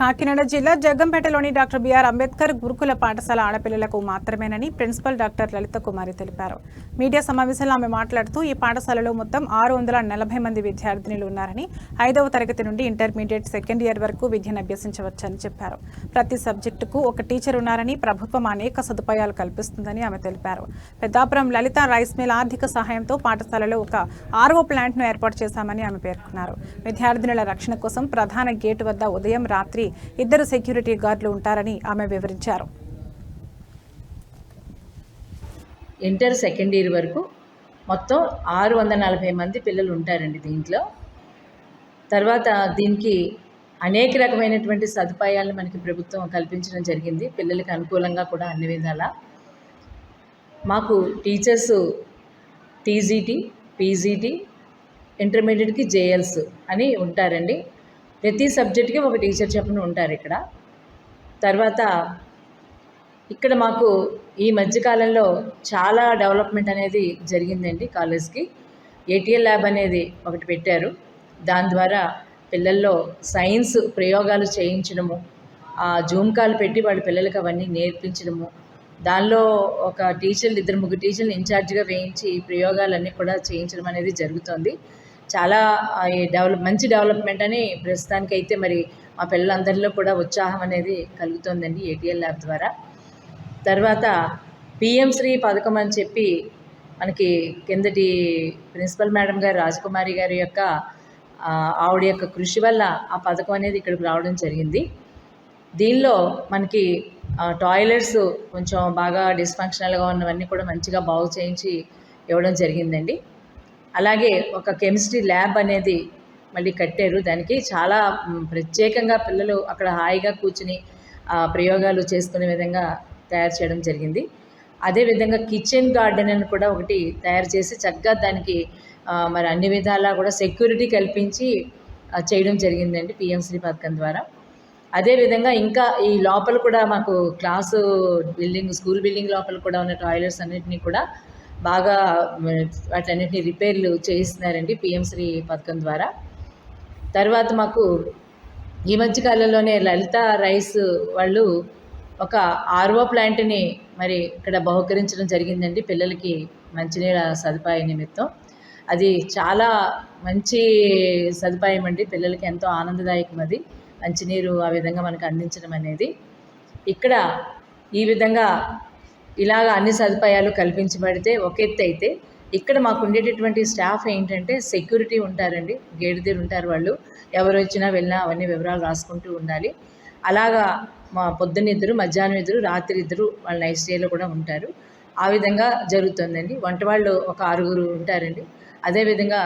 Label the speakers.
Speaker 1: కాకినాడ జిల్లా జగ్గంపేటలోని doctor BR Ambedkar గురుకుల పాఠశాల ఆడపిల్లలకు మాత్రమేనని ప్రిన్సిపల్ డాక్టర్ లలిత కుమారి తెలిపారు. మీడియా సమావేశంలో ఆమె మాట్లాడుతూ ఈ పాఠశాలలో మొత్తం ఆరు వందల నలభై మంది విద్యార్థినులు ఉన్నారని ఐదవ తరగతి నుండి ఇంటర్మీడియట్ సెకండ్ ఇయర్ వరకు విద్యను అభ్యసించవచ్చని చెప్పారు. ప్రతి సబ్జెక్టుకు ఒక టీచర్ ఉన్నారని ప్రభుత్వం అనేక సదుపాయాలు కల్పిస్తుందని ఆమె తెలిపారు. పెద్దాపురం లలిత రైస్ మిల్ ఆర్థిక సహాయంతో పాఠశాలలో ఒక ఆర్ఓ ప్లాంట్ను ఏర్పాటు చేశామని ఆమె పేర్కొన్నారు. విద్యార్థినుల రక్షణ కోసం ప్రధాన గేటు వద్ద ఉదయం రాత్రి ఇద్దరు సెక్యూరిటీ గార్డులు ఉంటారని ఆమె వివరించారు.
Speaker 2: ఇంటర్ సెకండ్ ఇయర్ వరకు మొత్తం ఆరు వందల నలభై మంది పిల్లలు ఉంటారండి దీంట్లో. తర్వాత దీనికి అనేక రకమైనటువంటి సదుపాయాలను మనకి ప్రభుత్వం కల్పించడం జరిగింది. పిల్లలకి అనుకూలంగా కూడా అన్ని విధాలా. మాకు టీచర్స్ టీజీటీ పీజీటీ ఇంటర్మీడియట్కి జేఎల్స్ అని ఉంటారండి. ప్రతి సబ్జెక్ట్కి ఒక టీచర్ చెప్పిన ఉంటారు ఇక్కడ. తర్వాత ఇక్కడ మాకు ఈ మధ్యకాలంలో చాలా డెవలప్మెంట్ అనేది జరిగిందండి కాలేజ్కి. ఏటీఎల్ ల్యాబ్ అనేది ఒకటి పెట్టారు. దాని ద్వారా పిల్లల్లో సైన్స్ ప్రయోగాలు చేయించడము ఆ జూమ్ కాల్ పెట్టి వాళ్ళ పిల్లలకి అవన్నీ నేర్పించడము దానిలో ఒక టీచర్లు ఇద్దరు ముగ్గురు టీచర్లు ఇన్ఛార్జ్గా వేయించి ప్రయోగాలన్నీ కూడా చేయించడం అనేది జరుగుతుంది. చాలా ఈ డెవలప్ మంచి డెవలప్మెంట్ అని ప్రస్తుతానికైతే మరి మా పిల్లలందరిలో కూడా ఉత్సాహం అనేది కలుగుతుందండి ఏటీఎల్ ల్యాబ్ ద్వారా. తర్వాత పిఎం శ్రీ పథకం అని చెప్పి మనకి కిందటి ప్రిన్సిపల్ మేడం గారు రాజకుమారి గారి యొక్క ఆవిడ యొక్క కృషి వల్ల ఆ పథకం అనేది ఇక్కడికి రావడం జరిగింది. దీనిలో మనకి టాయిలెట్స్ కొంచెం బాగా డిస్ఫంక్షనల్గా ఉన్నవన్నీ కూడా మంచిగా బాగు చేయించి ఇవ్వడం జరిగిందండి. అలాగే ఒక కెమిస్ట్రీ ల్యాబ్ అనేది మళ్ళీ కట్టారు. దానికి చాలా ప్రత్యేకంగా పిల్లలు అక్కడ హాయిగా కూర్చుని ప్రయోగాలు చేసుకునే విధంగా తయారు చేయడం జరిగింది. అదేవిధంగా కిచెన్ గార్డెన్ అని కూడా ఒకటి తయారు చేసి చక్కగా దానికి మరి అన్ని విధాలా కూడా సెక్యూరిటీ కల్పించి చేయడం జరిగిందండి పిఎంశ్రీ పథకం ద్వారా. అదేవిధంగా ఇంకా ఈ లోపల కూడా మాకు క్లాసు బిల్డింగ్ స్కూల్ బిల్డింగ్ లోపల కూడా ఉన్న టాయిలెట్స్ అన్నిటినీ కూడా బాగా వాటన్నిటిని రిపేర్లు చేయిస్తున్నారండి పిఎంశ్రీ పథకం ద్వారా. తర్వాత మాకు ఈ మధ్య కాలంలోనే లలిత రైస్ వాళ్ళు ఒక ఆర్ఓ ప్లాంట్ని మరి ఇక్కడ బహుకరించడం జరిగిందండి పిల్లలకి మంచినీళ్ళ సదుపాయ నిమిత్తం. అది చాలా మంచి సదుపాయం అండి పిల్లలకి ఎంతో ఆనందదాయకం అది. మంచినీరు ఆ విధంగా మనకు అందించడం అనేది. ఇక్కడ ఈ విధంగా ఇలాగ అన్ని సదుపాయాలు కల్పించబడితే ఒక ఎత్తు అయితే ఇక్కడ మాకు ఉండేటటువంటి స్టాఫ్ ఏంటంటే సెక్యూరిటీ ఉంటారండి గేట్ దగ్గర ఉంటారు వాళ్ళు. ఎవరు వచ్చినా వెళ్ళినా అవన్నీ వివరాలు రాసుకుంటూ ఉండాలి. అలాగా మా పొద్దున్న ఇద్దరు మధ్యాహ్నం ఇద్దరు రాత్రి ఇద్దరు వాళ్ళ నైట్ స్టేలో కూడా ఉంటారు. ఆ విధంగా జరుగుతుందండి. వంట వాళ్ళు ఒక ఆరుగురు ఉంటారండి. అదేవిధంగా